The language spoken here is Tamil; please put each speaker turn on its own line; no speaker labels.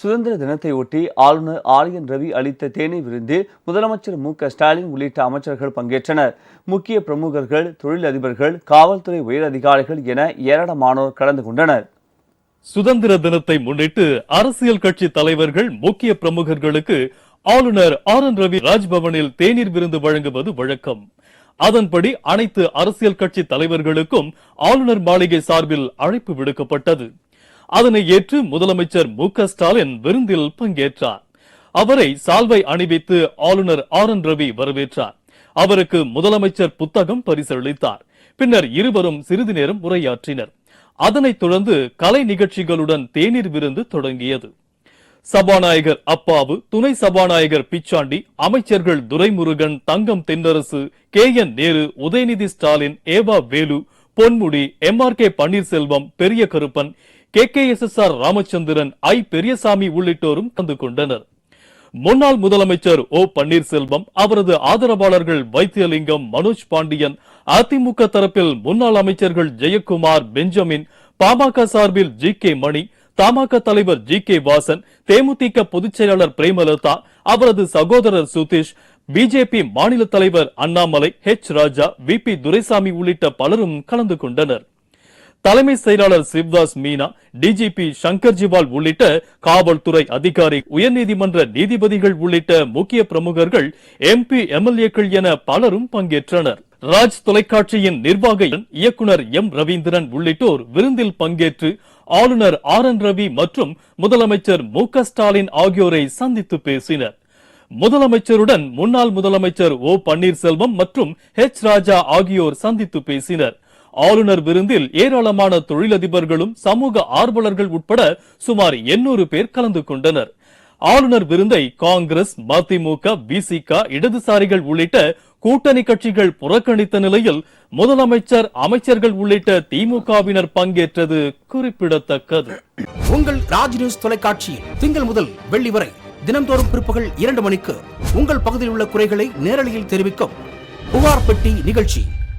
சுதந்திர தினத்தையொட்டி ஆளுநர் ஆரியன் ரவி அளித்த தேனி விருந்தில் முதலமைச்சர் மு க ஸ்டாலின் உள்ளிட்ட அமைச்சர்கள் பங்கேற்றனர். முக்கிய பிரமுகர்கள் தொழிலதிபர்கள் காவல்துறை உயரதிகாரிகள் என ஏராளமானோர் கலந்து கொண்டனர்.
சுதந்திர தினத்தை முன்னிட்டு அரசியல் கட்சி தலைவர்கள் முக்கிய பிரமுகர்களுக்கு ஆளுநர் ஆர் என் ரவி ராஜ்பவனில் தேநீர் விருந்து வழங்குவது வழக்கம். அதன்படி அனைத்து அரசியல் கட்சி தலைவர்களுக்கும் ஆளுநர் மாளிகை சார்பில் அழைப்பு விடுக்கப்பட்டது. அதனை ஏற்று முதலமைச்சர் மு ஸ்டாலின் விருந்தில் பங்கேற்றார். அவரை சால்வை அணிவித்து ஆளுநர் ஆர் என் ரவி வரவேற்றார். அவருக்கு முதலமைச்சர் புத்தகம் பரிசளித்தார். பின்னர் இருவரும் சிறிது நேரம் உரையாற்றினர். அதனைத் தொடர்ந்து கலை நிகழ்ச்சிகளுடன் தேநீர் விருந்து தொடங்கியது. சபாநாயகர் அப்பாவு துணை சபாநாயகர் பிச்சாண்டி அமைச்சர்கள் Duraimurugan Thangam Thennarasu K N Nehru Udhayanidhi Stalin E V Velu Ponmudi M R K Panneerselvam Periya Karuppan K. K. S. S. R. Ramachandran I. Periyasamy உள்ளிட்டோரும் கலந்து கொண்டனர். முன்னாள் முதலமைச்சர் ஓ. பன்னீர்செல்வம் அவரது ஆதரவாளர்கள் வைத்தியலிங்கம் மனோஜ் பாண்டியன் அதிமுக தரப்பில் முன்னாள் அமைச்சர்கள் ஜெயக்குமார் பெஞ்சமின் பாமக சார்பில் ஜி. கே. மணி தமாக தலைவர் ஜி. கே. வாசன் தேமுதிக பொதுச் செயலாளர் பிரேமலதா அவரது சகோதரர் சுதீஷ் பிஜேபி மாநில தலைவர் Annamalai H. Raja V. P. Duraisamy உள்ளிட்ட பலரும் கலந்து கொண்டனர். தலைமை செயலாளர் சிவ்தாஸ் மீனா டிஜிபி சங்கர் ஜிவால் உள்ளிட்ட காவல்துறை அதிகாரி உயர்நீதிமன்ற நீதிபதிகள் உள்ளிட்ட முக்கிய பிரமுகர்கள் எம்பி எம்எல்ஏக்கள் என பலரும் பங்கேற்றனர். ராஜ் தொலைக்காட்சியின் நிர்வாக இயக்குனர் எம் ரவீந்திரன் உள்ளிட்டோர் விருந்தில் பங்கேற்று ஆளுநர் ஆர் என் ரவி மற்றும் முதலமைச்சர் மு ஸ்டாலின் ஆகியோரை சந்தித்து பேசினர். முதலமைச்சருடன் முன்னாள் முதலமைச்சர் ஓ பன்னீர்செல்வம் மற்றும் ஹெச் ராஜா ஆகியோர் சந்தித்து பேசினர். ஆளுநர் விருந்தில் ஏராளமான தொழிலதிபர்களும் சமூக ஆர்வலர்கள் உட்பட சுமார் எண்ணூறு பேர் கலந்து கொண்டனர். ஆளுநர் விருந்தை காங்கிரஸ் மதிமுக பிசிக இடதுசாரிகள் உள்ளிட்ட கூட்டணி கட்சிகள் புறக்கணித்த நிலையில் முதலமைச்சர் அமைச்சர்கள் உள்ளிட்ட திமுகவினர் பங்கேற்றது குறிப்பிடத்தக்கது.
உங்கள் ராஜ் நியூஸ் தொலைக்காட்சியில் திங்கள் முதல் வெள்ளி வரை தினம்தோறும் பிற்பகல் இரண்டு மணிக்கு உங்கள் பகுதியில் உள்ள குறைகளை நேரலையில் தெரிவிக்கும் புகார் பெட்டி நிகழ்ச்சி.